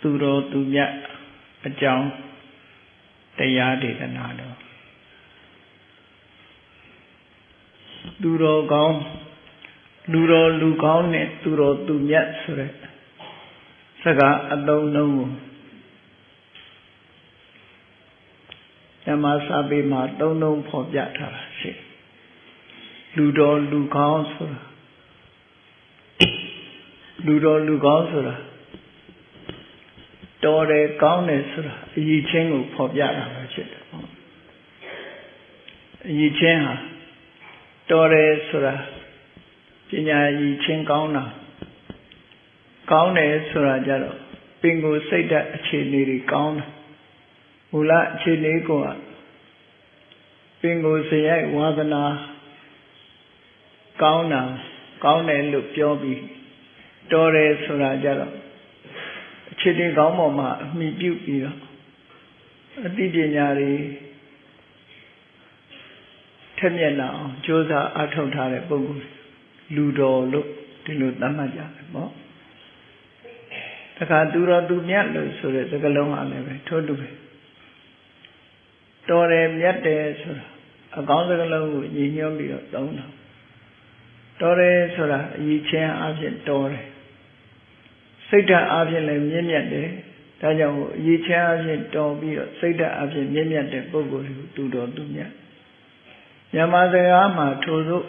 သူတော်သူမြတ်အကြောင်းတရားဒေသနာတော်သူတော်ကောင်းလူတော်လူကောင်းနဲ့သူတော်သူမြတ်ဆိုတဲ့စကားအလုံးလုံးကိုဓမ္မစာပေမှာသုံးလုံးဖော်ပြထားတာရှိလူတော်လူကောင်းဆိုတာလူတော်လူကောင်းဆိုတာ တော်တယ်ကောင်းတယ်ဆိုတာအရေးချင်းကိုဖော်ပြတာပဲဖြစ်တယ်ပေါ့အရေးချင်းဟာတော်တယ်ဆိုတာပညာအရေးချင်းကောင်းတာကောင်းတယ်ဆိုတာကြတော့ပင်ကိုစိတ်ဓာတ်အခြေအနေတွေကောင်းတယ်မူလအခြေအနေကပင်ကိုစရိုက်ဝါသနာကောင်းတာကောင်းတယ်လို့ပြောပြီးတော်တယ်ဆိုတာကြတော့ အခြေတင်ကောင်းပေါ်မှာအမိပြုပြီးတော့အသိပညာတွေထက်မြက်လာအောင်ကြိုးစားအထောက်ထားတဲ့ပုဂ္ဂိုလ်လူတော်လို့ဒီလိုသတ်မှတ်ကြတယ်ပေါ့တခါသူတော်သူမြတ်လို့ဆိုတဲ့စကားလုံးဟာလည်းပဲထို့တူပဲတော်တယ်မြတ်တယ်ဆိုတာအကောင်းစကားလုံးကိုညီညွှန်းပြီးတော့သုံးတာတော်တယ်ဆိုတာအရေးချင်းအဖြစ်တော်တယ် စိတ်ဓာတ်အဖြစ်လည်းမြင့်မြတ်တယ်ဒါကြောင့်အရေးချင်းအဖြစ်တော်ပြီးတော့စိတ်ဓာတ်အဖြစ်မြင့်မြတ်တဲ့ပုဂ္ဂိုလ်ကိုသူတော်သူမြတ်မြန်မာစကားမှာထို့သို့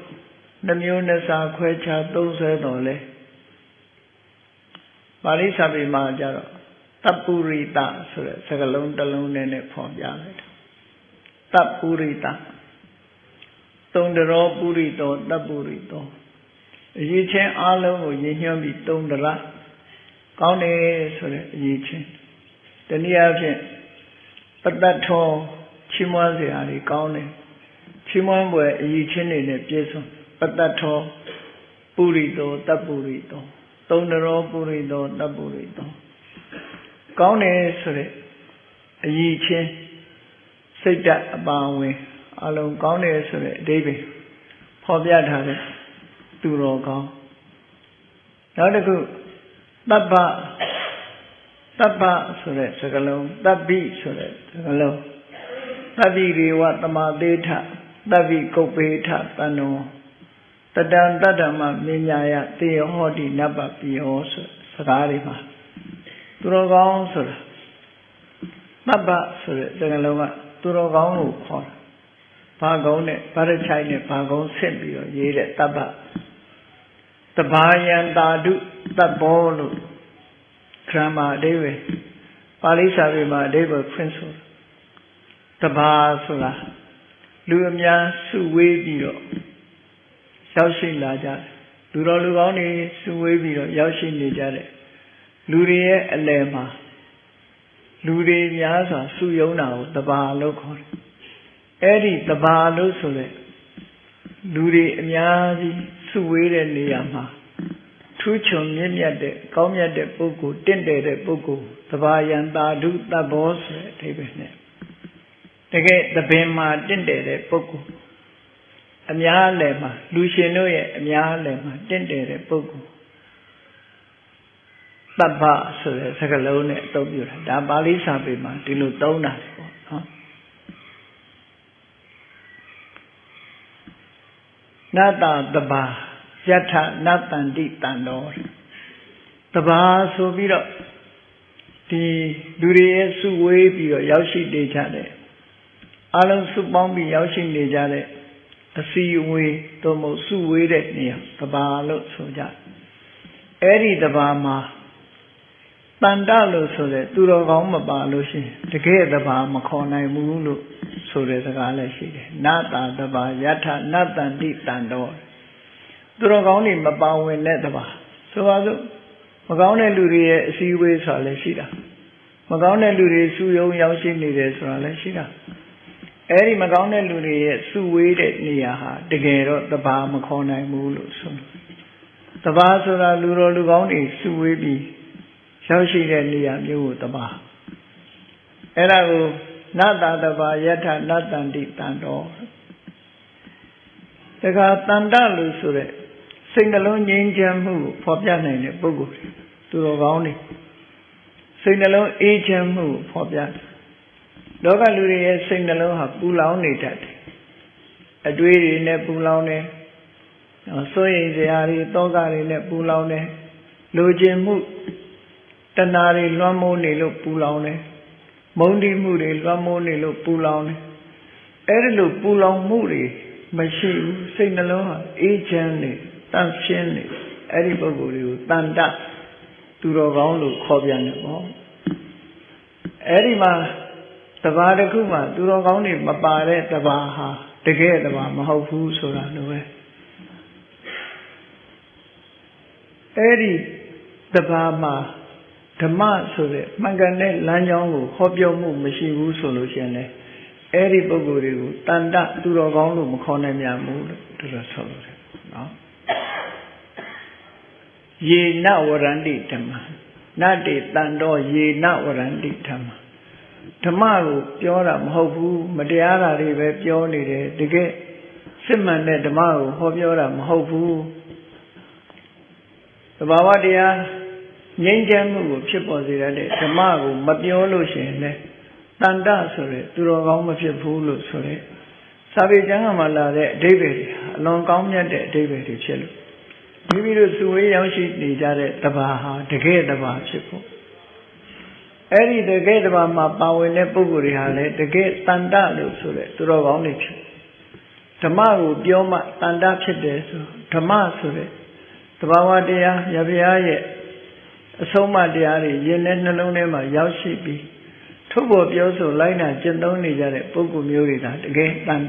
နှမျိုးနှစာခွဲခြားသုံးဆွဲတော်လဲပါဠိစာပေမှာကြတော့တပ်ပုရိတဆိုတဲ့စကားလုံးတစ်လုံးနဲ့နဲ့ဖော်ပြလိုက်တာတပ်ပုရိတသုံးတရောပုရိတောတပ်ပုရိတောအရေးချင်းအလုံးကိုရည်ညွှန်းပြီးသုံးတရ ကောင်းတယ်ဆိုတဲ့အရေးချင်းတနည်းအားဖြင့်ပတ္တထောချီးမွမ်းစရာတွေကောင်းတယ်ချီးမွမ်းပွဲအရေးချင်းတွေနဲ့ပြည့်စုံပတ္တထောပုရိတောတပ်ပုရိတောသုံးတရောပုရိတောတပ်ပုရိတောကောင်းတယ်ဆိုတဲ့အရေးချင်းစိတ်ဓာတ်အပါဝင်အလုံးကောင်းတယ်ဆိုတဲ့အဓိပ္ပာယ်ဖော်ပြထားတဲ့သူတော်ကောင်းနောက်တစ်ခု တပ္ပတပ္ပဆိုတဲ့စကားလုံးတပ္ပိဆိုတဲ့စကားလုံးတပ္ပိရေဝတမသေးထတပ္ပိကုတ်ပေထတဏ္ဏောတတံတတ္တမမညာယတေဟောတိနပ္ပပိယောဆိုစကားတွေမှာသူတော်ကောင်းဆိုတာတပ္ပဆိုတဲ့စကားလုံးကသူတော်ကောင်းကိုခေါ်တာဘာကုန်းနဲ့ဗရချိုင်နဲ့ဘာကုန်းဆင့်ပြီးတော့ရေးတဲ့တပ္ပတ ဘာယံတာဓုတပ္ဘောလို့ဂရမအဓိပ္ပာယ်ပါဠိစာပေမှာအဓိပ္ပာယ်ဖွင့်ဆိုတဘာဆိုတာလူအများစုဝေးပြီးတော့ရောက်ရှိလာကြတယ်လူတော်လူကောင်းတွေစုဝေးပြီးတော့ရောက်ရှိနေကြတယ်လူတွေရဲ့အလယ်မှာလူတွေများစွာစုယုံတာကိုတဘာလို့ခေါ်တယ်အဲ့ဒီတဘာလို့ဆိုတဲ့ လူတွေအများကြီးစုဝေးတဲ့နေရာမှာထူးချွန်မြင့်မြတ်တဲ့ကောင်းမြတ်တဲ့ပုဂ္ဂိုလ်တင့်တယ်တဲ့ပုဂ္ဂိုလ်တဘာယံတာဓုတဘောဆိုတဲ့အဓိပ္ပာယ်နဲ့တကယ်သဘင်မှာတင့်တယ်တဲ့ပုဂ္ဂိုလ်အများလည်းမှာလူရှင်တို့ရဲ့အများလည်းမှာတင့်တယ်တဲ့ပုဂ္ဂိုလ်တပ္ပဆိုတဲ့စကားလုံးနဲ့အသုံးပြုတာဒါပါဠိစာပေမှာဒီလိုသုံးတာပေါ့နော် နတ္တတဘာယထနတ္တန္တိတန်တော်တဘာဆိုပြီးတော့ဒီလူတွေရဲ့စုဝေးပြီးတော့ရောက်ရှိနေကြတယ်အလုံးစုပေါင်းပြီးရောက်ရှိနေကြတဲ့အစီအဝေးသို့မဟုတ်စုဝေးတဲ့နေရာတဘာလို့ဆိုကြအဲ့ဒီတဘာမှာ တန်တလို့ဆိုတဲ့သူတော်ကောင်းမပါလို့ရှိရင်တကယ်တဘာမခေါ်နိုင်ဘူးလို့ဆိုတဲ့စကားလည်းရှိတယ်နတာတဘာယထနတန္တိတန်တော်သူတော်ကောင်းတွေမပါဝင်တဲ့တဘာဆိုပါစို့မကောင်းတဲ့လူတွေရဲ့အစည်းအဝေးဆိုတာလည်းရှိတာမကောင်းတဲ့လူတွေစုယုံရောက်ရှိနေတယ်ဆိုတာလည်းရှိတာအဲ့ဒီမကောင်းတဲ့လူတွေရဲ့စုဝေးတဲ့နေရာဟာတကယ်တော့တဘာမခေါ်နိုင်ဘူးလို့ဆိုတဘာဆိုတာလူတော်လူကောင်းတွေစုဝေးပြီး ရောက်ရှိတဲ့နေရာမျိုးကိုတဘာအဲ့ဒါကိုနတ္တတဘာယထနတ္တန္တိတန်တော်တခါတန်တလို့ဆိုတဲ့စိတ်နှလုံးငြိမ်းချမ်းမှုကိုဖော်ပြနိုင်တဲ့ပုဂ္ဂိုလ်တွေသူတော်ကောင်းတွေစိတ်နှလုံးအေးချမ်းမှုကိုဖော်ပြတယ်လောကလူတွေရဲ့စိတ်နှလုံးဟာပူလောင်နေတတ်တယ်အတွေးတွေနဲ့ပူလောင်တယ်စိုးရိမ်စရာတွေတောကတွေနဲ့ပူလောင်တယ်လူကျင်မှုတ ဏှာတွေလွှမ်းမိုးနေလို့ပူလောင်တယ်မုန်းတိမှုတွေလွှမ်းမိုးနေလို့ပူလောင်တယ်အဲ့ဒီလိုပူလောင်မှုတွေမရှိဘူးစိတ်နှလုံးဟာအေးချမ်းနေတန့်ရှင်းနေအဲ့ဒီပုဂ္ဂိုလ်တွေကိုတန်တသူတော်ကောင်းလို့ခေါ်ပြန်တယ်ပေါ့အဲ့ဒီမှာတဘာတစ်ခုမှသူတော်ကောင်းတွေမပါတဲ့တဘာဟာတကယ်တဘာမဟုတ်ဘူးဆိုတာလိုပဲအဲ့ဒီတဘာမှာ ဓမ္မဆိုတဲ့မှန်ကန်တဲ့လမ်းကြောင်းကိုဟောပြောမှုမရှိဘူးဆိုလို့ရှိရင်လည်းအဲ့ဒီပုဂ္ဂိုလ်တွေကိုတန်တသူတော်ကောင်းလို့မခေါ်နိုင်ပြန်ဘူးလို့သူတို့ဆိုလို့တယ်နော်ယေနဝရန္တိဓမ္မနတ္တိတန်တော်ယေနဝရန္တိဓမ္မဓမ္မကိုပြောတာမဟုတ်ဘူးမတရားတာတွေပဲပြောနေတယ်တကယ်စစ်မှန်တဲ့ဓမ္မကိုဟောပြောတာမဟုတ်ဘူးသဘာဝတရား ငြိမ်းချမ်းမှုကိုဖြစ်ပေါ်စေတဲ့ဓမ္မကိုမပြောလို့ရှိရင်လည်းတန်တဆိုတဲ့သူတော်ကောင်းမဖြစ်ဘူးလို့ဆိုရဲစာပေကျမ်းကမှလာတဲ့အဓိပ္ပာယ်တွေအလွန်ကောင်းမြတ်တဲ့အဓိပ္ပာယ်တွေဖြစ်လို့မိမိတို့စုဝေးရောက်ရှိနေကြတဲ့တဘာဟာတကယ်တဘာဖြစ်ဖို့အဲ့ဒီတကယ်တဘာမှာပါဝင်တဲ့ပုဂ္ဂိုလ်တွေဟာလည်းတကယ်တန်တလို့ဆိုတဲ့သူတော်ကောင်းတွေဖြစ်ဓမ္မကိုပြောမှတန်တဖြစ်တယ်ဆိုဓမ္မဆိုတဲ့တဘာဝတရားရဗျာရဲ့ အဆုံးအမတရားတွေယင်တဲ့နှလုံးထဲမှာရောက်ရှိပြီးထုတ်ပေါ်ပြောဆိုလိုက်နာကျင့်သုံးနေကြတဲ့ပုဂ္ဂိုလ်မျိုးတွေကတကယ်တန်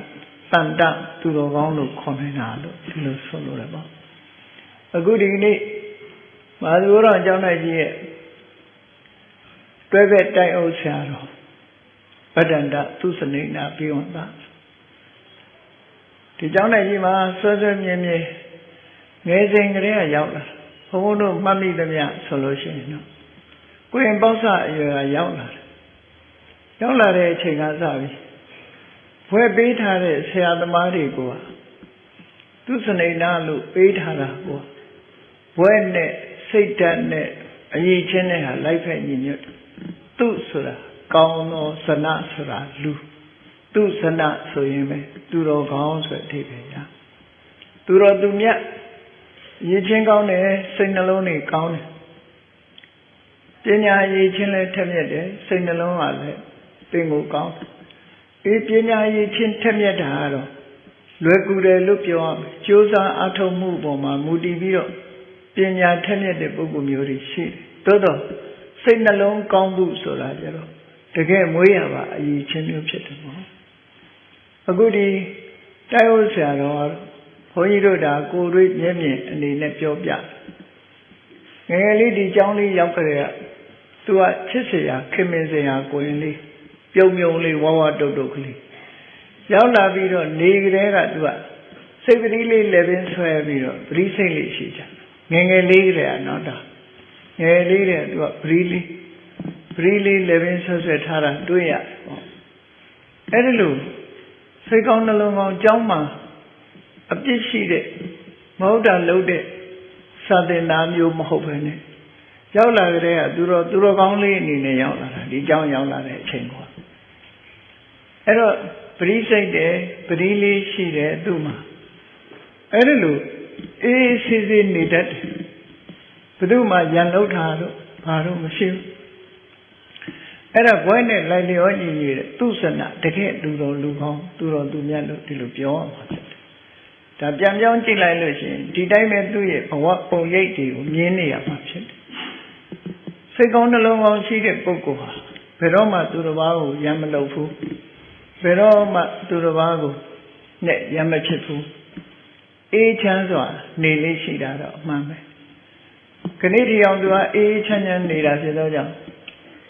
တန်တသူတော်ကောင်းလို့ခေါ်နေတာလို့ဒီလိုဆိုလို့ရပါအခုဒီကနေ့မာသဝရအကြောင်းနိုင်ကြီးရဲ့တွဲဘက်တိုင်အုပ်ဆရာတော်ဗဒ္ဒန္တသူစနေနာပြေဝန္တာဒီเจ้าနိုင်ကြီးမှာဆွဲဆွဲမြဲမြဲငယ်စဉ်ကလေးကရောက်လာ ဘုန်းဘုန်းတို့မှတ်မိသမျှဆိုလို့ရှိရင်တော့ကိုရင်ပေါက်ဆအရွယ်ကရောက်လာတယ်ရောက်လာတဲ့အချိန်ကစပြီဘွဲပေးထားတဲ့ဆရာသမားတွေကိုသူစနေနာလို့ပေးထားတာကိုဘွဲနဲ့စိတ်ဓာတ်နဲ့အရေးချင်းနဲ့ဟာလိုက်ဖက်ညီညွတ်သူဆိုတာကောင်းသောစနဆိုတာလူသူစနဆိုရင်ပဲသူတော်ကောင်းဆိုတဲ့အဓိပ္ပာယ်ညာသူတော်သူမြတ် ရည်ချင်းကောင်းတယ်စိတ်နှလုံးတွေကောင်းတယ်ပညာရည်ချင်းလည်းထက်မြက်တယ်စိတ်နှလုံးကလည်းပင်ကိုကောင်းအေးပညာရည်ချင်းထက်မြက်တာကတော့လွယ်ကူတယ်လို့ပြောရမယ်ကြိုးစားအထောက်မှုပေါ်မှာမူတည်ပြီးတော့ပညာထက်မြက်တဲ့ပုဂ္ဂိုလ်မျိုးတွေရှိတယ်သို့တော့စိတ်နှလုံးကောင်းမှုဆိုတာကြတော့တကယ်မွေးရပါအရေးချင်းမျိုးဖြစ်တယ်ပေါ့အခုဒီတိုက်ဟုတ်ဆရာတော်ကတော့ ဘုန်းကြီးတို့ဒါကိုတွေးမျက်မြင်အနေနဲ့ပြောပြငယ်ငယ်လေးဒီကျောင်းလေးရောက်ကြတဲ့သူကချစ်စရာခင်မင်စရာကိုရင်လေးပြုံပြုံလေးဝါဝတုတ်တုတ်ကလေးရောက်လာပြီးတော့နေကလေးကသူကစိတ်ပတိလေးလည်းပင်ဆွဲပြီးတော့ပရိစိတ်လေးရှိကြငယ်ငယ်လေးတွေကနော်ဒါငယ်လေးတွေကသူကပရိလေးပရိလေးလည်းပင်ဆွဲဆွဲထားတာတွေ့ရအဲ့ဒါလို့စိတ်ကောင်းနှလုံးကောင်းကျောင်းမှာ အပြစ်ရှိတဲ့မဟုတ်တာလုပ်တဲ့စာသင်သားမျိုးမဟုတ်ဘဲနဲ့ရောက်လာကြတဲ့ကသူတော်သူတော်ကောင်းလေးအနေနဲ့ရောက်လာတာဒီเจ้าရောက်လာတဲ့အချိန်ပေါ့အဲ့တော့ပရိစိတ်တယ်ပရိလေးရှိတယ်သူ့မှာအဲ့ဒါလို့အေးဆေးဆေးနေတတ်တယ်ဘယ်သူမှရန်လောက်တာတော့ဘာတော့မရှိဘူးအဲ့ဒါဘွဲနဲ့လိုက်လျောညီညီတဲ့သူစနတကယ်လူတော်လူကောင်းသူတော်သူမြတ်လို့ဒီလိုပြောရမှာဖြစ်တယ် ဒါပြန်ပြောင်းကြည့်လိုက်လို့ရှိရင်ဒီတိုင်းပဲသူ့ရဲ့ဘဝပုံရိပ်တွေကိုမြင်နေရမှာဖြစ်တယ်စိတ်ကောင်းနှလုံးကောင်းရှိတဲ့ပုဂ္ဂိုလ်ဟာဘယ်တော့မှသူတစ်ပါးကိုရံမလုပ်ဘူးဘယ်တော့မှသူတစ်ပါးကိုနဲ့ရံမဖြစ်ဘူးအေးချမ်းစွာနေလေးရှိတာတော့အမှန်ပဲခဏဒီအောင်သူကအေးချမ်းချမ်းနေတာဖြစ်သောကြောင့်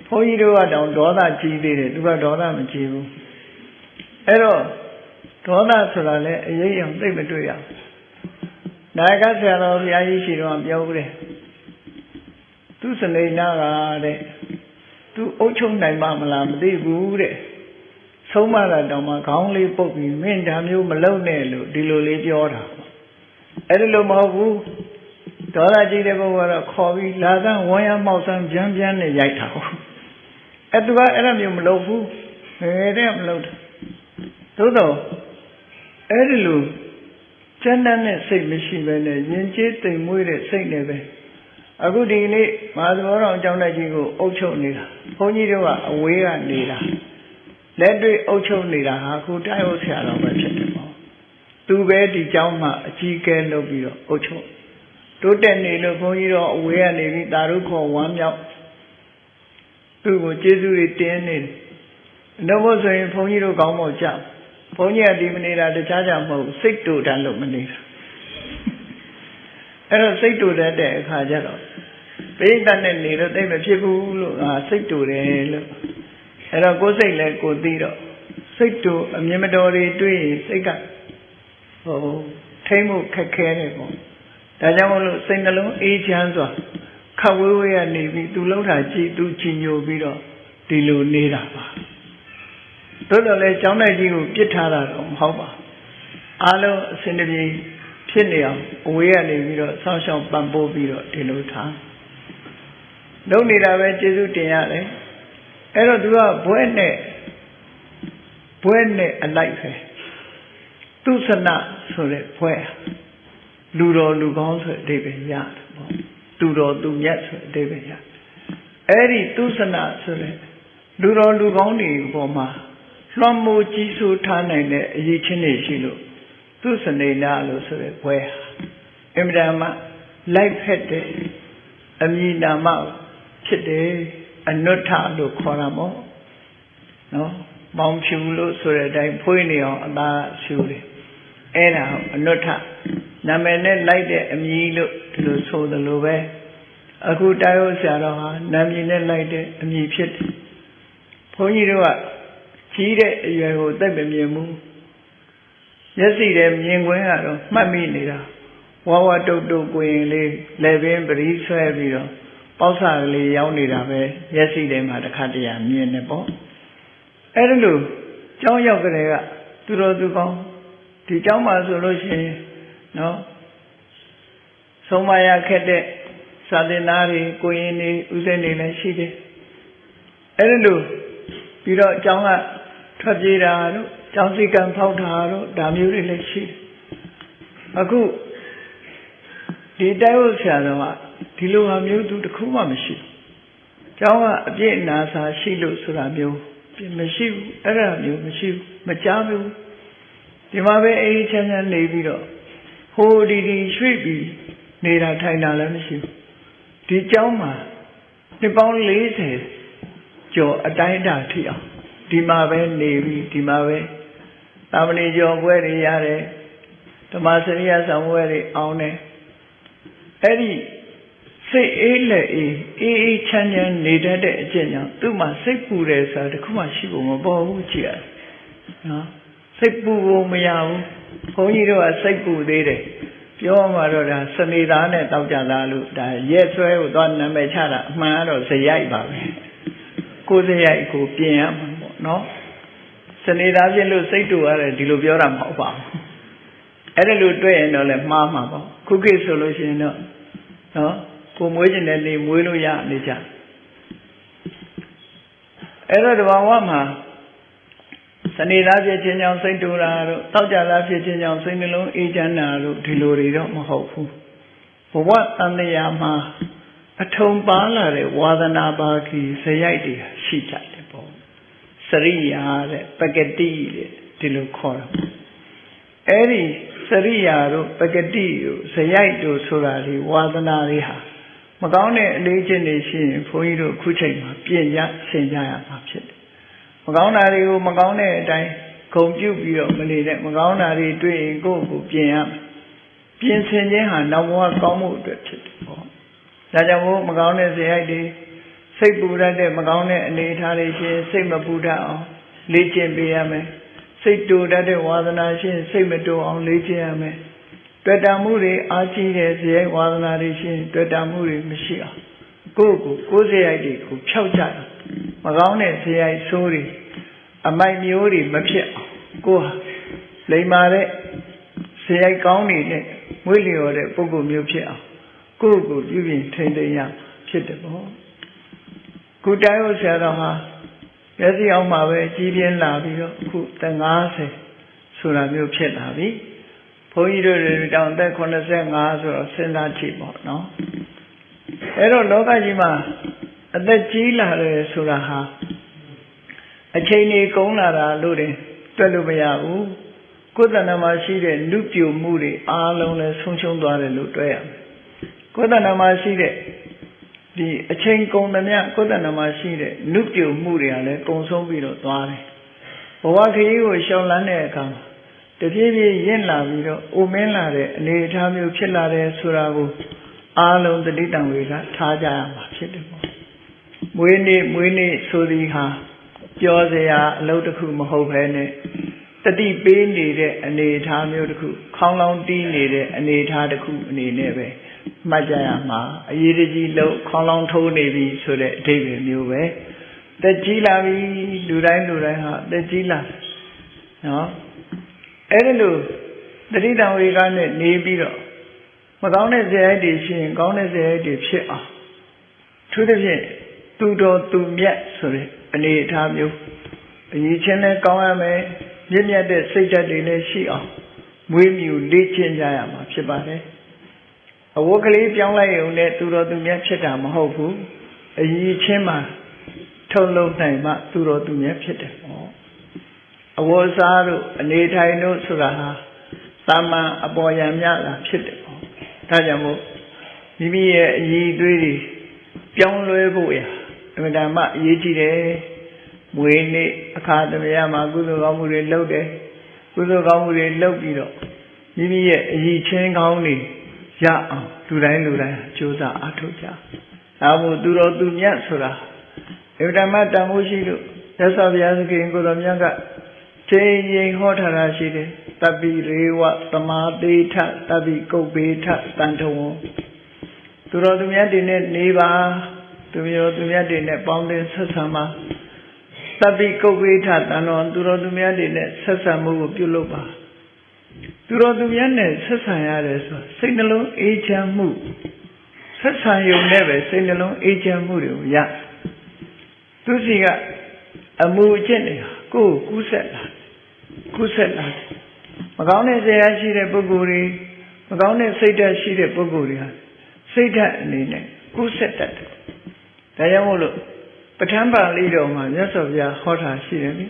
ဘုန်းကြီးတို့ကတောင်ဒေါသကြီးသေးတယ်သူကဒေါသမကြီးဘူးအဲ့တော့ ဒေါသဆိုတာလည်းအရေးအောင်သိမတွေ့ရဘူးနာယကဆရာတော်ဘုရားကြီးရှိတော့ပြောဦးတယ်သူစနေနာကတဲ့သူအုပ်ချုပ်နိုင်မှမလားမသိဘူးတဲ့ဆုံးမတာတောင်မှခေါင်းလေးပုတ်ပြီးမင်းဒါမျိုးမလုပ်နဲ့လို့ဒီလိုလေးပြောတာအဲ့ဒီလိုမဟုတ်ဘူးဒေါသကြီးတဲ့ဘုရားကတော့ခေါ်ပြီးလာသန်းဝမ်းရမောက်ဆန်းပြန်ပြန်နဲ့ရိုက်တာဟုတ်အဲသူကအဲ့လိုမျိုးမလုပ်ဘူးငယ်တဲ့မလုပ်တာသို့တော့ အဲ့ဒီလိုကျမ်းတမ်းတဲ့စိတ်မရှိဘဲနဲ့ယဉ်ကျေးတိမ်မွေးတဲ့စိတ်နဲ့ပဲအခုဒီနေ့မဟာသဘောတော်အကြောင်းတိုက်ကြီးကိုအုပ်ချုပ်နေတာဘုန်းကြီးတို့ကအဝေးကနေတာလက်တွေ့အုပ်ချုပ်နေတာဟာအခုတိုက်ဟုတ်ဆရာတော်ပဲဖြစ်တယ်ပေါ့သူပဲဒီเจ้าမှာအကြီးကဲလုပ်ပြီးတော့အုပ်ချုပ်တိုးတက်နေလို့ဘုန်းကြီးတို့အဝေးကနေပြီးတာရုခေါ်ဝမ်းမြောက်သူ့ကိုကျေးဇူးတွေတင်းနေတယ်တော့ဘုဆိုရင်ဘုန်းကြီးတို့ကောင်းဖို့ကြောက် ဘုန်းကြီးကဒီမနေတာတခြားကြောင့်မဟုတ်စိတ်တူတန်းလို့မနေတာအဲ့တော့စိတ်တူတတ်တဲ့အခါကျတော့ပိဋကနဲ့နေတော့တိတ်မဖြစ်ဘူးလို့ငါစိတ်တူတယ်လို့အဲ့တော့ကိုယ်စိတ်လည်းကိုသိတော့စိတ်တူအမြင်မတော်တွေတွေ့ရင်စိတ်ကဟိုထိမ့်မှုခက်ခဲတယ်ပေါ့ဒါကြောင့်မလို့စိတ်နှလုံးအေးချမ်းစွာခက်ဝေးဝေးကနေပြီးသူလှုပ်တာကြည်သူချီညိုပြီးတော့ဒီလိုနေတာပါ တို့တော့လေကျောင်းတိုက်ကြီးကိုပြစ်ထားတာတော့မဟုတ်ပါအားလုံးအစဉ်တပြေဖြစ်နေအောင်အဝေးကနေပြီးတော့ဆောင်းရှောင်းပံ့ပိုးပြီးတော့ဒီလိုထားလုပ်နေတာပဲကျေးဇူးတင်ရတယ်အဲ့တော့သူကဘွဲနဲ့ဘွဲနဲ့အလိုက်ပဲသူစနဆိုတဲ့ဘွဲလူတော်လူကောင်းဆိုတဲ့အဓိပ္ပာယ်ရတယ်ပေါ့သူတော်သူမြတ်ဆိုတဲ့အဓိပ္ပာယ်ရအဲ့ဒီသူစနဆိုတဲ့လူတော်လူကောင်းတွေပေါ်မှာ လွှမ်းမိုးကြီးစိုးထားနိုင်တဲ့အရေးချင်းတွေရှိလို့သူစနေနာလို့ဆိုတဲ့ဘွဲအင်မတန်မှလိုက်ဖက်တဲ့အမည်နာမဖြစ်တယ်အနုထလို့ခေါ်တာပေါ့နော်မောင်ဖြူလို့ဆိုတဲ့အတိုင်းဖွေးနေအောင်အသာဖြူတယ်အဲ့ဒါအနုထနာမည်နဲ့လိုက်တဲ့အမည်လို့ဒီလိုဆိုသလိုပဲအခုတာယောဆရာတော်ဟာနာမည်နဲ့လိုက်တဲ့အမည်ဖြစ်တယ်ဘုန်းကြီးတို့က ကြီးတဲ့အရွယ်ကိုသိပ်မမြင်ဘူးမျက်စိထဲမြင်ကွင်းကတော့မှတ်မိနေတာဝါဝတုတ်တုတ်ကိုရင်လေးလက်ပင်ပရိဆွဲပြီးတော့ပေါက်ဆာကလေးရောက်နေတာပဲမျက်စိထဲမှာတစ်ခါတည်းမြင်နေပေါ့အဲ့ဒါလို့ကျောင်းရောက်ကြတဲ့ကသူတော်သူကောင်းဒီကျောင်းမှာဆိုလို့ရှိရင်နော်ဆုံးမရခက်တဲ့သာသနာတွေကိုရင်နေဥစဉ်နေလည်းရှိတယ်အဲ့ဒါလို့ပြီးတော့ကျောင်းက ထွက်ပြေးတာတို့ကျောင်းစည်းကံဖောက်တာတို့ဒါမျိုးတွေလည်းရှိတယ်အခုဒီတိုက်ဟုတ်ဆရာတော်ကဒီလိုဟာမျိုးသူတခုမှမရှိဘူးကျောင်းကအပြည့်အနာစာရှိလို့ဆိုတာမျိုးမရှိဘူးအဲ့ဒါမျိုးမရှိဘူးမကြားဘူးဒီမှာပဲအေးချမ်းချမ်းနေပြီးတော့ဟိုဒီဒီရွှေ့ပြီးနေတာထိုင်တာလည်းမရှိဘူးဒီကျောင်းမှာနှစ်ပေါင်း40ကျော်အတိုင်းအတာထိအောင် ဒီမှာပဲနေပြီးဒီမှာပဲတာမဏေကျော်ပွဲတွေရတယ်ဓမ္မစရိယဆောင်ပွဲတွေအောင်တယ်အဲ့ဒီစိတ်အေးလက်အေးအေးအေးချမ်းချမ်းနေတတ်တဲ့အကျင့်ကြောင့်သူ့မှာစိတ်ပူတယ်ဆိုတာတခုမှရှိဖို့မပေါ်ဘူးကြည့်ရနော်စိတ်ပူဖို့မရဘူးဘုန်းကြီးတို့ကစိတ်ပူသေးတယ်ပြောမှတော့ဒါစနေသားနဲ့တောက်ကြသားလို့ဒါရက်ဆွဲကိုသွားနာမည်ချတာအမှန်ကတော့ဇရိုက်ပါပဲကိုယ်ဇရိုက်ကိုပြင်ရမှာပေါ့ နော်စနေသားပြင်လို့စိတ်တူရတယ်ဒီလိုပြောတာမဟုတ်ပါဘူးအဲ့ဒါလို့တွေ့ရင်တော့လည်းမှားမှာပေါ့ခုခေတ်ဆိုလို့ရှိရင်တော့နော်ကိုမွေးကျင်တဲ့နေမွေးလို့ရနေကြအဲ့တော့တဘာဝမှာစနေသားဖြစ်ခြင်းကြောင့်စိတ်တူတာတို့တောက်ကြသားဖြစ်ခြင်းကြောင့်စိတ်နှလုံးအေးချမ်းတာတို့ဒီလိုတွေတော့မဟုတ်ဘူးဘဝတန်တရားမှာအထုံပါလာတဲ့ဝါသနာပါခီဇယိုက်တွေရှိကြတယ်ပေါ့ စရိယာတဲ့ပကတိတဲ့ဒီလိုခေါ်တာအဲ့ဒီစရိယာတို့ပကတိတို့ဇယိုက်တို့ဆိုတာဒီဝါသနာတွေဟာမကောင်းတဲ့အလေးချင်းတွေရှိရင်ဘုန်းကြီးတို့အခုချိန်မှာပြင်ရဆင်ကြရမှာဖြစ်တယ်မကောင်းတာတွေကိုမကောင်းတဲ့အတိုင်းဂုံပြုတ်ပြီးတော့မနေတဲ့မကောင်းတာတွေတွေ့ရင်ကိုယ့်ကိုပြင်ရမယ်ပြင်ဆင်ခြင်းဟာနောက်ဘဝကောင်းမှုအတွက်ဖြစ်တယ်ပေါ့ဒါကြောင့်မို့မကောင်းတဲ့ဇေယိုက်တွေ စိတ်ပူရတဲ့မကောင်းတဲ့အနေအထားတွေရှင်စိတ်မပူတတ်အောင်လေ့ကျင့်ပေးရမယ်စိတ်တူတတ်တဲ့ဝါသနာရှင်စိတ်မတူအောင်လေ့ကျင့်ရမယ်တွေ့တာမှုတွေအားကြီးတဲ့ဇေယိုက်ဝါသနာတွေရှင်တွေ့တာမှုတွေမရှိအောင်ကိုယ့်ကိုကိုယ်ဇေယိုက်တွေကိုဖြောက်ကြတယ်မကောင်းတဲ့ဇေယိုက်ဆိုးတွေအမိုက်မျိုးတွေမဖြစ်အောင်ကိုယ်ဟာလိမ္မာတဲ့ဇေယိုက်ကောင်းနေတဲ့မွေးလျော်တဲ့ပုဂ္ဂိုလ်မျိုးဖြစ်အောင်ကိုယ့်ကိုပြုပြင်ထိန်းသိမ်းရဖြစ်တယ်ပေါ့ ကုတိုင်ဟုတ်ဆရာတော်ဟာမျက်စိအောင်မှာပဲကြီးပြင်းလာပြီးတော့အခုသက်50ဆိုတာမျိုးဖြစ်လာပြီဘုန်းကြီးတို့တွေတောင်သက်85ဆိုတော့စဉ်းစားကြည့်ပေါ့နော်အဲ့တော့လောကကြီးမှာအသက်ကြီးလာတယ်ဆိုတာဟာအချိန်ကြီးကုန်လာတာလို့တင်တွက်လို့မရဘူးကိုယ်တဏ္ဍာမှာရှိတဲ့လူပြိုမှုတွေအားလုံးလည်းဆုံးရှုံးသွားတယ်လို့တွက်ရမယ်ကိုယ်တဏ္ဍာမှာရှိတဲ့ ဒီအချိန်ကုန်သမျှကိုယ်တဏ္ဍာမှာရှိတဲ့လူပြိုမှုတွေကလည်းကုံဆုံးပြီးတော့သွားတယ်ဘဝခရီးကိုရှောင်လန်းတဲ့အခါမှာတပြေးပြေးရင့်လာပြီးတော့အိုမင်းလာတဲ့အနေအထားမျိုးဖြစ်လာတယ်ဆိုတာကိုအားလုံးတတိတံဝေကထားကြရမှာဖြစ်တယ်ပေါ့မွေးနေ့မွေးနေ့ဆိုသည်ဟာပြောစရာအလုပ်တစ်ခုမဟုတ်ဘဲနဲ့တတိပေးနေတဲ့အနေအထားမျိုးတစ်ခုခေါင်းလောင်းတီးနေတဲ့အနေအထားတစ်ခုအနေနဲ့ပဲ မှတ်ကြရမှာအရေးတကြီးလို့ခေါင်းလောင်းထိုးနေပြီဆိုတဲ့အဓိပ္ပာယ်မျိုးပဲတက်ကြီးလာပြီလူတိုင်းလူတိုင်းဟာတက်ကြီးလာနော်အဲ့ဒီလိုတတိတံဝေကနဲ့နေပြီးတော့မကောင်းတဲ့ဇေယျတွေရှိရင်ကောင်းတဲ့ဇေယျတွေဖြစ်အောင်သူတစ်ဖြင့်သူတော်သူမြတ်ဆိုတဲ့အနေအထားမျိုးအရေးချင်းလည်းကောင်းရမယ်မြင့်မြတ်တဲ့စိတ်ဓာတ်တွေလည်းရှိအောင်မွေးမြူလေ့ကျင့်ကြရမှာဖြစ်ပါတယ် အဝတ်ကလေးပြောင်းလိုက်ရုံနဲ့သူတော်သူမြတ်ဖြစ်တာမဟုတ်ဘူးအရေးချင်းမှာထုတ်လုပ်နိုင်မှသူတော်သူမြတ်ဖြစ်တယ်ဟောအဝတ်စားတို့အနေထိုင်တို့ဆိုတာဟာတာမန်အပေါ်ယံမြတာဖြစ်တယ်ပေါ့ဒါကြောင့်မို့မိမိရဲ့အည်အသွေးတွေပြောင်းလဲဖို့ရအမှန်တမ်းအရေးကြီးတယ်မွေးနေ့အခါသမယမှာကုသိုလ်ကောင်းမှုတွေလုပ်တယ်ကုသိုလ်ကောင်းမှုတွေလုပ်ပြီးတော့မိမိရဲ့အည်ချင်းကောင်းတွေ ရအောင်လူတိုင်းလူတိုင်းကြိုးစားအားထုတ်ကြဒါမို့သူတော်သူမြတ်ဆိုတာအမှန်တမ်းတန်ဖိုးရှိလို့ရသော်ဘုရားသခင်ကိုယ်တော်မြတ်ကချိန်ချိန်ဟောထားတာရှိတယ်တပိရေဝသမာတိထတပိကုတ်ပေထတန်ထဝံသူတော်သူမြတ်တွေနဲ့နေပါသူမျိုးသူမြတ်တွေနဲ့ပေါင်းတင်ဆက်ဆံပါတပိကုတ်ပေထတန်တော်သူတော်သူမြတ်တွေနဲ့ဆက်ဆံမှုကိုပြုလုပ်ပါ သူတော်သူမြတ်နဲ့ဆက်ဆံရတယ်ဆိုစိတ်နှလုံးအေးချမ်းမှုဆက်ဆံရုံနဲ့ပဲစိတ်နှလုံးအေးချမ်းမှုတွေကိုရသူစီကအမှုအကျင့်တွေကိုယ်ကူးဆက်လာကူးဆက်လာမကောင်းတဲ့ဇေယျရှိတဲ့ပုဂ္ဂိုလ်တွေမကောင်းတဲ့စိတ်ဓာတ်ရှိတဲ့ပုဂ္ဂိုလ်တွေဟာစိတ်ဓာတ်အနေနဲ့ကူးဆက်တတ်တယ်။ဒါကြောင့်မို့လို့ပဋ္ဌာန်းပါဠိတော်မှာမြတ်စွာဘုရားဟောတာရှိတယ်နိ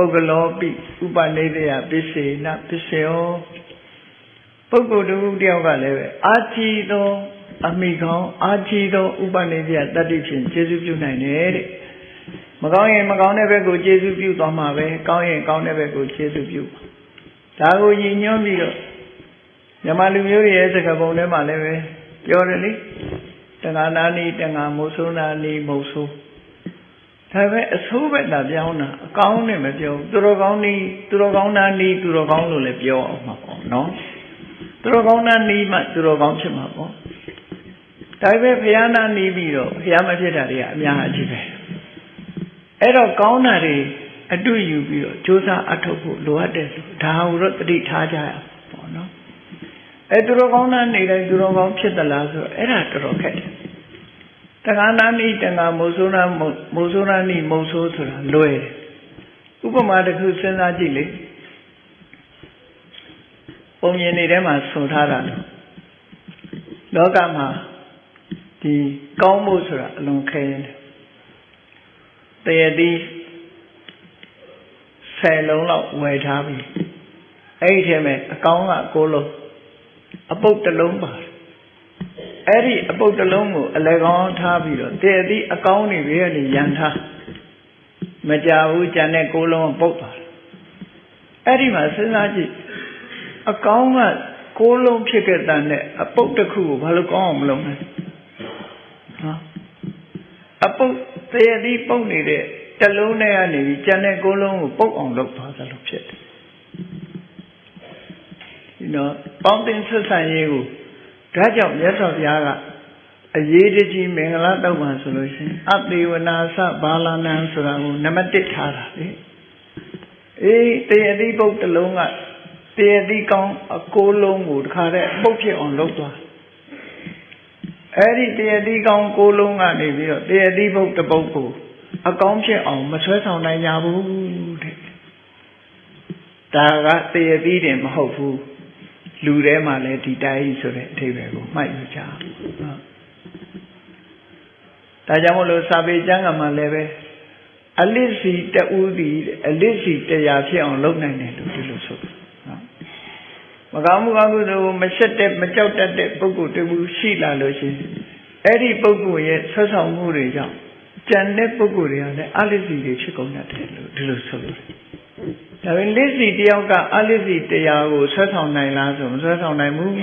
ပုဂ္ဂလောပိဥပနိဒေယပစ္စေနပစ္စေယောပုဂ္ဂိုလ်တူတယောက်ကလည်းပဲအာချီသောအမိကောင်းအာချီသောဥပနိဒေယတတ္တိဖြင့်ကျေစုပြုနိုင်တယ်တဲ့မကောင်းရင်မကောင်းတဲ့ဘက်ကိုကျေစုပြုသွားမှာပဲကောင်းရင်ကောင်းတဲ့ဘက်ကိုကျေစုပြုဒါကိုညင်ညွှန်းပြီးတော့မြန်မာလူမျိုးတွေရဲ့စကားပုံထဲမှာလည်းပဲပြောတယ်လေတဏှာနာနီတဏှာမိုးဆိုးနာနီမိုးဆိုး ဒါပဲအဆိုးဘက်လာပြောင်းတာအကောင်းနဲ့မပြောဘူးသူတော်ကောင်းနီသူတော်ကောင်းနာနီသူတော်ကောင်းလို့လည်းပြောအောင်မှာပေါ့နော်သူတော်ကောင်းနာနီမှသူတော်ကောင်းဖြစ်မှာပေါ့ဒါပဲဘုရားနာနီးပြီးတော့ဘုရားမဖြစ်တာတွေကအများကြီးပဲအဲ့တော့ကောင်းတာတွေအတူယူပြီးတော့စူးစမ်းအထောက်ဖို့လိုအပ်တယ်ဆိုဒါဟုတော့တတိထားကြရပေါ့နော်အဲသူတော်ကောင်းသားနေတိုင်းသူတော်ကောင်းဖြစ်သလားဆိုတော့အဲ့ဒါတော်တော်ခက်တယ် တက္ကနာနိတငါမိုးဆိုးနာမိုးဆိုးနာနိမုံဆိုးဆိုတာလွယ်တယ်ဥပမာတစ်ခုစဉ်းစားကြည့်လေပုံမြင်နေထဲမှာဆိုထားတာလောကမှာဒီကောင်းမှုဆိုတာအလွန်ခဲရင်တယ်တရတိဆယ်လုံးလောက်ဝယ်ထားပြီအဲ့ဒီထဲမှာအကောင်းကကိုးလုံးအပုတ်တစ်လုံးပါတယ် အဲ့ဒီအပုတ်တစ်လုံးကိုအလဲကောင်းထားပြီးတော့တရတိအကောင်းနေဘေးကနေရန်ထားမကြဘူးကြံတဲ့ကိုးလုံးပုတ်သွားတယ်အဲ့ဒီမှာစဉ်းစားကြည့်အကောင်းကကိုးလုံးဖြစ်ခဲ့တဲ့အပုတ်တစ်ခုကိုဘာလို့ကောင်းအောင်မလုပ်နိုင်နော်အပုတ်တရတိပုတ်နေတဲ့တလုံးနဲ့ကနေပြီးကြံတဲ့ကိုးလုံးကိုပုတ်အောင်လုပ်သွားသလိုဖြစ်တယ်ဒီတော့ပေါင်းတင်ဆက်ဆံရေးကို ဒါကြောင့်မြတ်စွာဘုရားကအရေးတကြီးမင်္ဂလာတောက်ပါဆိုလို့ရှိရင်အသေဝနာသဘာလနံဆိုတာကိုနံပါတ်1ထားတာလေအေးတရတိပုတ်တလုံးကတရတိကောင်းအကိုးလုံးကိုတခါတည်းပုတ်ဖြစ်အောင်လုပ်သွားအဲ့ဒီတရတိကောင်းကိုးလုံးကနေပြီးတော့တရတိပုတ်တပုတ်ကိုအကောင်းဖြစ်အောင်မဆွဲဆောင်နိုင်ကြဘူးတဲ့ဒါကတရသီးတယ်မဟုတ်ဘူး လူထဲမှာလည်းဒီတိုင်းဆိုတဲ့အထိပ္ပယ်ကိုမှတ်ယူကြနော်ဒါကြောင့်မလို့စာပေကျမ်းကမှလည်းပဲအလစ်စီတူးသည်အလစ်စီတရားဖြစ်အောင်လုပ်နိုင်တယ်လို့ဒီလိုဆိုနော်မကောင်းမှုကောင်းမှုတို့မဆက်တဲ့မကြောက်တတ်တဲ့ပုဂ္ဂိုလ်တူရှိလာလို့ရှိရင်အဲ့ဒီပုဂ္ဂိုလ်ရဲ့ဆွဆောင်မှုတွေကြောင့်ကြံတဲ့ပုဂ္ဂိုလ်တွေကလည်းအလစ်စီတွေဖြစ်ကုန်တတ်တယ်လို့ဒီလိုဆိုလို့ ဒါပေမဲ့လစ်စီတယောက်ကအလစ်စီတရားကိုဆွဆောင်နိုင်လားဆိုမဆွဆောင်နိုင်ဘူး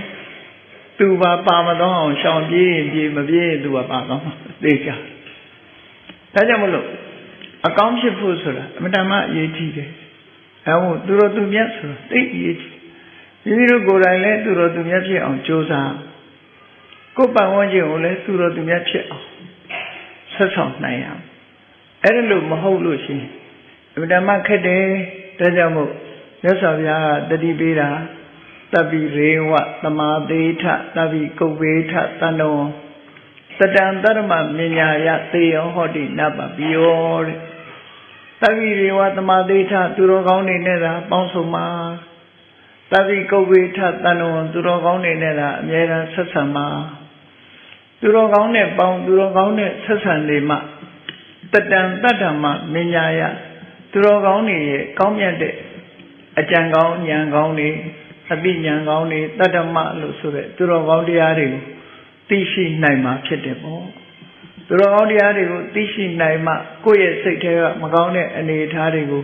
သူပါပါမတော့အောင်ရှောင်ပြေးရင်ပြေးမပြေးရင်သူကပါတော့သိကြဒါကြောင့်မလို့အကောင်းဖြစ်ဖို့ဆိုတာအမတမအရေးကြီးတယ်အဲဟိုသူတော်သူမြတ်ဆိုတာသိအရေးကြီးမိမိတို့ကိုယ်တိုင်လည်းသူတော်သူမြတ်ဖြစ်အောင်ကြိုးစားကိုယ်ပတ်ဝန်းကျင်ကိုလည်းသူတော်သူမြတ်ဖြစ်အောင်ဆက်ဆောင်နိုင်ရအောင်အဲ့ဒါလို့မဟုတ်လို့ရှိရင်အမတမခက်တယ် ဒါကြောင့်မို့မြတ်စွာဘုရားကတတိပေးတာတပိရေဝသမာသေးထတပိကုတ်ဝေထတန္တောတတံတရမမညာယသေယောဟောတိနပပိယောတဲ့တပိရေဝသမာသေးထသူတော်ကောင်းတွေနဲ့သာပေါင်းစုံပါတပိကုတ်ဝေထတန္တောသူတော်ကောင်းတွေနဲ့သာအမြဲတမ်းဆက်ဆံပါသူတော်ကောင်းနဲ့ပေါင်းသူတော်ကောင်းနဲ့ဆက်ဆံနေမှတတံတတ္တမမညာယ သူတော်ကောင်းတွေရဲ့ကောင်းမြတ်တဲ့အကြံကောင်းဉာဏ်ကောင်းတွေအပိဉာဏ်ကောင်းတွေတတ္တမလို့ဆိုတဲ့သူတော်ကောင်းတရားတွေကိုသိရှိနိုင်မှာဖြစ်တယ်ပေါ့သူတော်ကောင်းတရားတွေကိုသိရှိနိုင်မှကိုယ့်ရဲ့စိတ်ထဲကမကောင်းတဲ့အနေအထားတွေကို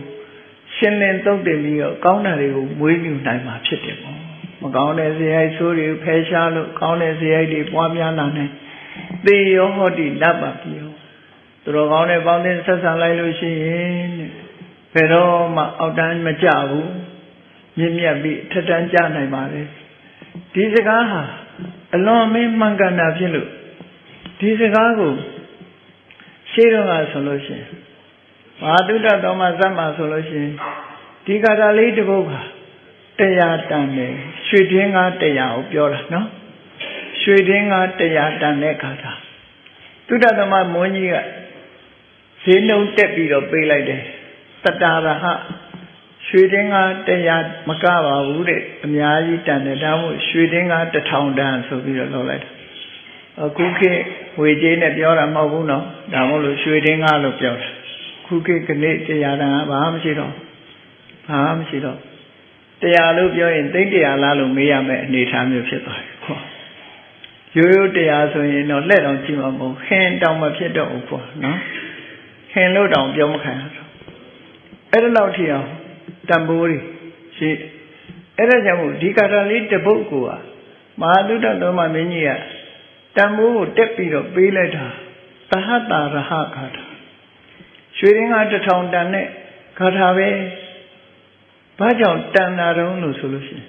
ရှင်းလင်းသုံးသပ်ပြီးတော့ကောင်းတာတွေကိုမွေးမြူနိုင်မှာဖြစ်တယ်ပေါ့မကောင်းတဲ့ဇေယိုက်ဆိုးတွေဖယ်ရှားလို့ကောင်းတဲ့ဇေယိုက်တွေပွားများလာနိုင်သေရောဟောတိလပ်ပါပြီရောသူတော်ကောင်းတဲ့ပေါင်းတဲ့ဆက်ဆံလိုက်လို့ရှိရင် ဘယ်တော့မှအောက်တန်းမကြဘူးမြင့်မြတ်ပြီးထက်တန်းကြနိုင်ပါတယ်ဒီစကားဟာအလွန်မင်းမှန်ကန်တာဖြစ်လို့ဒီစကားကိုရှေးတော့ကဆိုလို့ရှိရင်ဘာတုဒ္ဒတော်မှာဇတ်မှာဆိုလို့ရှိရင်ဒီကာတာလေးတစ်ပုဒ်ကတရားတန်တယ်ရွှေတင်းကားတရားကိုပြောတာနော်ရွှေတင်းကားတရားတန်တဲ့ကာတာတုဒ္ဒသမမွန်းကြီးကဈေးနှုန်းတက်ပြီးတော့ပေးလိုက်တယ် တတရဟရွှေတင်းကားတရားမကပါဘူးတဲ့အများကြီးတန်တယ်ဒါမှမဟုတ်ရွှေတင်းကားတစ်ထောင်တန်ဆိုပြီးတော့လုပ်လိုက်တယ်အခုခေတ်ဝေကြေးနဲ့ပြောတာမဟုတ်ဘူးနော်ဒါမှမဟုတ်လို့ရွှေတင်းကားလို့ပြောတာခုခေတ်ကနေ့တရားတန်ကဘာမှမရှိတော့ဘာမှမရှိတော့တရားလို့ပြောရင်သိမ့်တရားလားလို့မေးရမယ့်အနေအထားမျိုးဖြစ်သွားတယ်ခေါ်ရိုးရိုးတရားဆိုရင်တော့လက်တော်ကြည့်မှာမဟုတ်ခင်တောင်မဖြစ်တော့ဘူးပေါ့နော်ခင်လို့တောင်ပြောမခံရတော့ အဲ့ဒါလောက်ထိအောင်တန်ဖိုးတွေရှိအဲ့ဒါကြောင့်မို့ဒီကာတာလေးတပုတ်ကိုမဟာတုဒ္ဒတော်မမင်းကြီးကတန်ဖိုးကိုတက်ပြီးတော့ပေးလိုက်တာသဟတာရဟဂါထာရွှေရင်းကတစ်ထောင်တန်တဲ့ဂါထာပဲဘာကြောင့်တန်တာတုံးလို့ဆိုလို့ရှိရင်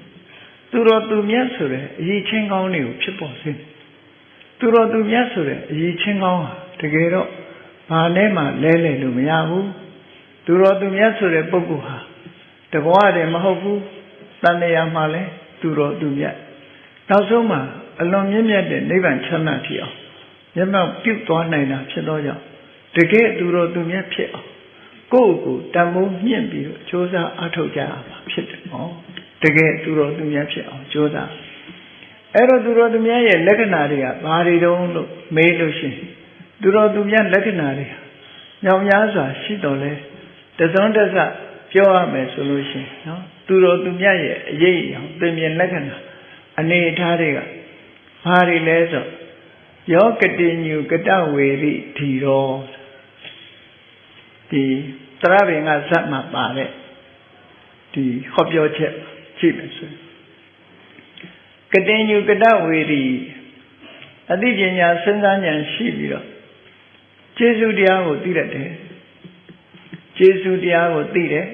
သူတော်သူမြတ်ဆိုတဲ့အရေးချင်းကောင်းတွေကိုဖြစ်ပေါ်စေသူတော်သူမြတ်ဆိုတဲ့အရေးချင်းကောင်းဟာတကယ်တော့ဘာနဲ့မှလဲလဲလို့မရဘူး သူတော်သူမြတ်ဆိုတဲ့ပုဂ္ဂိုလ်ဟာတဘွားတယ်မဟုတ်ဘူးတန်တရားမှလည်းသူတော်သူမြတ်နောက်ဆုံးမှာအလွန်မြင့်မြတ်တဲ့နိဗ္ဗာန်ချမ်းသာဖြစ်အောင်မျက်မှောက်ပြုသွားနိုင်တာဖြစ်သောကြောင့်တကယ်သူတော်သူမြတ်ဖြစ်အောင်ကိုယ့်ကိုယ်တန်ဖိုးမြင့်ပြီးတော့ကြိုးစားအထောက်ကြရမှာဖြစ်တယ်နော်တကယ်သူတော်သူမြတ်ဖြစ်အောင်ကြိုးစားအဲ့တော့သူတော်သူမြတ်ရဲ့လက္ခဏာတွေကဘာတွေတုံးလို့မေးလို့ရှိရင်သူတော်သူမြတ်လက္ခဏာတွေညောင်များစွာရှိတော်လဲ တစုံတစပြောရမယ်ဆိုလို့ရှိရင်နော်သူတော်သူမြတ်ရဲ့အရေးအယောင်သင်မြင်လက္ခဏာအနေအထားတွေကဘာတွေလဲဆိုယောကတိညုကတဝေရိဓီရောဒီသရဘင်ကဇတ်မှာပါတဲ့ဒီဟောပြောချက်ရှိမယ်ဆိုကတိညုကတဝေရိအသိပညာစဉ်းစားဉာဏ်ရှိပြီးတော့ကျေးဇူးတရားကိုသိတတ်တယ် ကျေးဇူးတရားကိုသိတယ်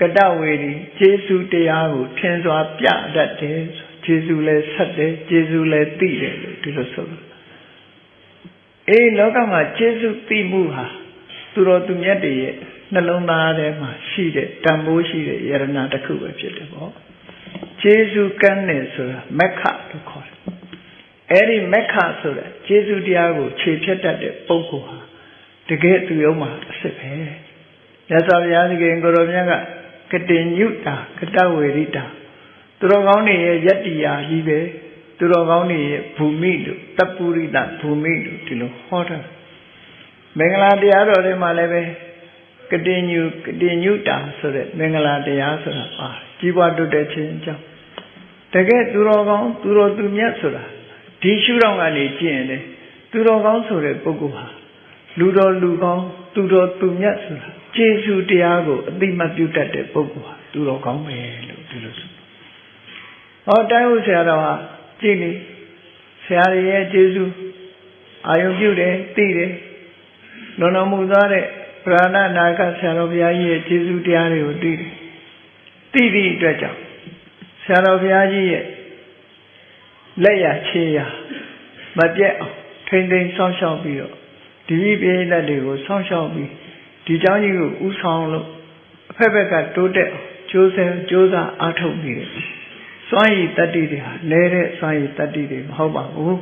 ကတဝေဒီကျေးဇူးတရားကိုထင်စွာပြတတ်တယ်ကျေးဇူးလည်းဆက်တယ်ကျေးဇူးလည်းသိတယ်လို့ဒီလိုဆိုလို့အေးလောကမှာကျေးဇူးသိမှုဟာသူတော်သူမြတ်တွေရဲ့နှလုံးသားထဲမှာရှိတဲ့တန်ဖိုးရှိတဲ့ယရနာတစ်ခုပဲဖြစ်တယ်ပေါ့ကျေးဇူးကမ်းတယ်ဆိုတာမက္ခလို့ခေါ်တယ်အဲ့ဒီမက္ခဆိုတာကျေးဇူးတရားကိုခြေဖြတ်တတ်တဲ့ပုဂ္ဂိုလ်ဟာတကယ်သူယုံမှာအစ်စ်ပဲ ရသော်ဘုရားသခင်ကိုရောမြတ်ကကတိညုတာကတဝေရိတာသူတော်ကောင်းတွေရဲ့ယတ္တိယာကြီးပဲသူတော်ကောင်းတွေရဲ့ဘူမိလို့တပ်ပုရိသဘူမိလို့ဒီလိုဟောတာမင်္ဂလာတရားတော်တွေမှာလည်းပဲကတိညုကတိညုတာဆိုတဲ့မင်္ဂလာတရားဆိုတာပါကြီးပွားတုတ်တဲ့ခြင်းအကြောင်းတကယ်သူတော်ကောင်းသူတော်သူမြတ်ဆိုတာဒီရှုထောင့်ကနေကြည့်ရင်လေသူတော်ကောင်းဆိုတဲ့ပုဂ္ဂိုလ်ဟာလူတော်လူကောင်းသူတော်သူမြတ်ဆိုတာ ကျေးဇူးတရားကိုအတိမတ်ပြုတတ်တဲ့ပုဂ္ဂိုလ်ဟာသူတော်ကောင်းပဲလို့ဒီလိုဆိုဟောတိုင်းဥဆရာတော်ဟာကြည့်လေဆရာရဲ့ကျေးဇူးအာယုပြုတယ်သိတယ်လွန်တော်မူသွားတဲ့ဗราဏနာကဆရာတော်ဘုရားကြီးရဲ့ကျေးဇူးတရားတွေကိုသိတယ်သိသည့်အတွက်ကြောင့်ဆရာတော်ဘုရားကြီးရဲ့လက်ရခြေရမပြတ်အောင်ထိမ့်သိမ်းစောင့်ရှောက်ပြီးတော့ဒီပိဋကတွေကိုစောင့်ရှောက်ပြီး ဒီเจ้าကြီးကိုဥဆောင်လို့အဖက်ဖက်ကတိုးတက်အောင်ကြိုးစားကြိုးစားအားထုတ်နေတယ်စွမ်းရည်တတ္တိတွေဟာလဲတဲ့စွမ်းရည်တတ္တိတွေမဟုတ်ပါဘူး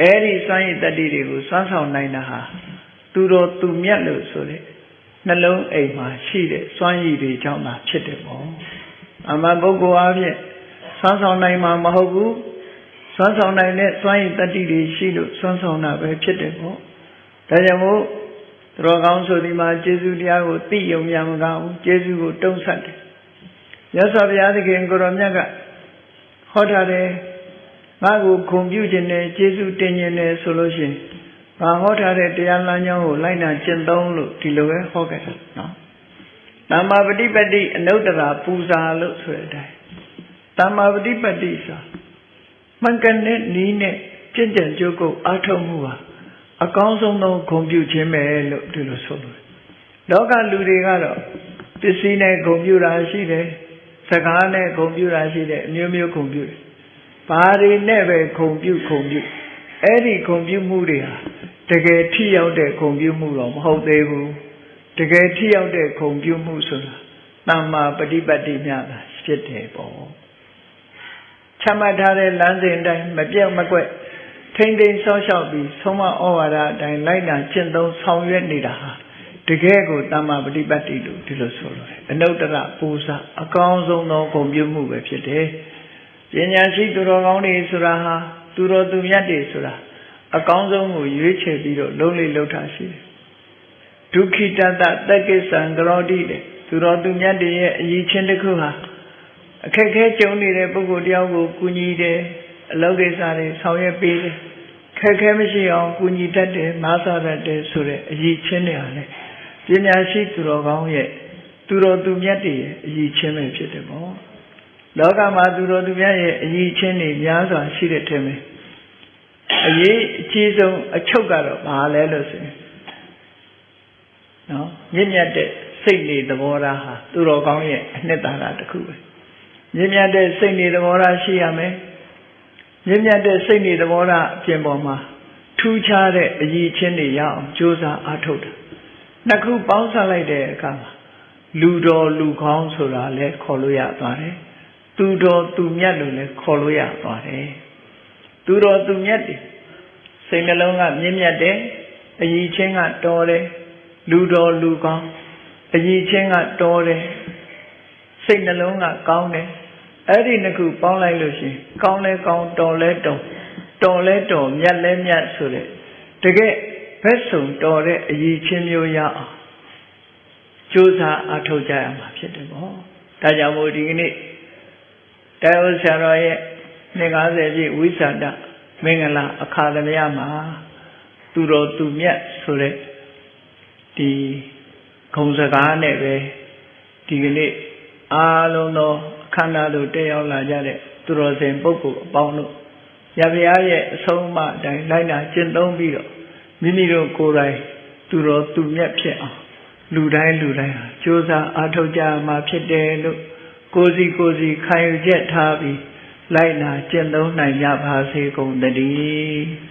အဲ့ဒီစွမ်းရည်တတ္တိတွေကိုစွမ်းဆောင်နိုင်တာဟာသူတော်သူမြတ်လို့ဆိုတဲ့နှလုံးအိမ်မှာရှိတဲ့စွမ်းရည်တွေကြောင့်သာဖြစ်တယ်ပေါ့အမှန်ပုဂ္ဂိုလ်အဖြစ်စွမ်းဆောင်နိုင်မှာမဟုတ်ဘူးစွမ်းဆောင်နိုင်တဲ့စွမ်းရည်တတ္တိတွေရှိလို့စွမ်းဆောင်တာပဲဖြစ်တယ်ပေါ့ဒါကြောင့်မို့ သူတော်ကောင်းဆိုဒီမှာကျေးဇူးတရားကိုသိယုံများမကောင်းဘူးကျေးဇူးကိုတုံးဆက်တယ်ရသော်ဘုရားသခင်ကိုရောမြတ်ကဟောထားတယ်ငါ့ကိုခုံပြုခြင်းနဲ့ကျေးဇူးတင်ခြင်းနဲ့ဆိုလို့ရှိရင်ငါဟောထားတဲ့တရားလမ်းကြောင်းကိုလိုက်နာကျင့်သုံးလို့ဒီလိုပဲဟောခဲ့တာနော်တမ္မာပฏิပတ္တိအနုတ္တရာပူဇာလို့ဆိုတဲ့အတိုင်းတမ္မာပฏิပတ္တိဆိုမှန်ကန်တဲ့နီးနဲ့ကျင့်ကြံကြိုးကုပ်အားထုတ်မှုဟာ အကောင်းဆုံးသောဂုဏ်ပြုခြင်းပဲလို့ဒီလိုဆိုလို့လောကလူတွေကတော့ပစ္စည်းနဲ့ဂုဏ်ပြုတာရှိတယ်စကားနဲ့ဂုဏ်ပြုတာရှိတယ်အမျိုးမျိုးဂုဏ်ပြုတယ်ဘာတွေနဲ့ပဲဂုဏ်ပြုဂုဏ်ပြုအဲ့ဒီဂုဏ်ပြုမှုတွေဟာတကယ်ထိရောက်တဲ့ဂုဏ်ပြုမှုတော့မဟုတ်သေးဘူးတကယ်ထိရောက်တဲ့ဂုဏ်ပြုမှုဆိုတာတမ္မာပฏิပတ်တိမြတ်တာဖြစ်တယ်ပေါ့ချမှတ်ထားတဲ့လမ်းစဉ်တိုင်းမပြောက်မကွက် ထိမ့်သိမ်းဆောက်ရှောက်ပြီးဆုံးမဩဝါဒအတိုင်းလိုက်နာကျင့်သုံးဆောင်ရွက်နေတာဟာတကယ်ကိုတမ္မာပฏิပတ်တိလို့ဒီလိုဆိုလို့အနုတ္တရပူဇာအကောင်းဆုံးသောဂုဏ်ပြုမှုပဲဖြစ်တယ်ပညာရှိသူတော်ကောင်းတွေဆိုတာဟာသူတော်သူမြတ်တွေဆိုတာအကောင်းဆုံးကိုရွေးချယ်ပြီးတော့လုံးလေးလှုပ်ထားရှိတယ်ဒုက္ခိတတတက္ကိသံကရောတိတဲ့သူတော်သူမြတ်တွေရဲ့အရေးချင်းတစ်ခုဟာအခက်ခဲကြုံနေတဲ့ပုဂ္ဂိုလ်တယောက်ကိုကူညီတယ်အလုပ်ကိစ္စတွေဆောင်ရွက်ပေးတယ် ခက်ခဲမရှိအောင်ကူညီတတ်တယ်မားစားတတ်တယ်ဆိုတဲ့အရေးချင်းတွေဟာလေပညာရှိသူတော်ကောင်းရဲ့သူတော်သူမြတ်တွေရဲ့အရေးချင်းပဲဖြစ်တယ်ပေါ့လောကမှာသူတော်သူမြတ်ရဲ့အရေးချင်းတွေများစွာရှိတဲ့ထင်မယ်အရေးအကြီးဆုံးအချုပ်ကတော့ဘာလဲလို့ဆိုရင်နော်မြင့်မြတ်တဲ့စိတ်နေသဘောထားဟာသူတော်ကောင်းရဲ့အနှစ်သာရတစ်ခုပဲမြင့်မြတ်တဲ့စိတ်နေသဘောထားရှိရမယ် မြင့်မြတ်တဲ့စိတ်နေသဘောထားအပြင်ပေါ်မှာထူးခြားတဲ့အရေးချင်းတွေရအောင်ကြိုးစားအားထုတ်တာနှစ်ခုပေါင်းစပ်လိုက်တဲ့အခါမှာလူတော်လူကောင်းဆိုတာလည်းခေါ်လို့ရသွားတယ်သူတော်သူမြတ်လို့လည်းခေါ်လို့ရသွားတယ်သူတော်သူမြတ်တွေစိတ်နှလုံးကမြင့်မြတ်တယ်အရေးချင်းကတော်တယ်လူတော်လူကောင်းအရေးချင်းကတော်တယ်စိတ်နှလုံးကကောင်းတယ် အဲ့ဒီနှစ်ခုပေါင်းလိုက်လို့ရှိရင်ကောင်းလဲကောင်းတော်လဲတော်တော်လဲတော်မြတ်လဲမြတ်ဆိုတဲ့တကယ်ဘက်စုံတော်တဲ့အရေးချင်းမျိုးရအောင်ကြိုးစားအထောက်ကြရမှာဖြစ်တယ်ပေါ့ဒါကြောင့်မို့ဒီကနေ့တိုင်ဥဆရာတော်ရဲ့250ပြည့်ဝိသန္တမင်္ဂလာအခါသမယမှာသူတော်သူမြတ်ဆိုတဲ့ဒီခုံစကားနဲ့ပဲဒီကနေ့အားလုံးသောအ ခမ်းအနားတို့တက်ရောက်လာကြတဲ့သူတော်စင်ပုဂ္ဂိုလ်အပေါင်းတို့ရဗျာရဲ့အဆုံးအမအတိုင်းလိုက်နာကျင့်သုံးပြီးတော့မိမိတို့ကိုယ်တိုင်သူတော်သူမြတ်ဖြစ်အောင်လူတိုင်းလူတိုင်းဟာကြိုးစားအားထုတ်ကြမှာဖြစ်တယ်လို့ကိုယ်စီကိုယ်စီခံယူချက်ထားပြီးလိုက်နာကျင့်သုံးနိုင်ကြပါစေကုန်သတည်း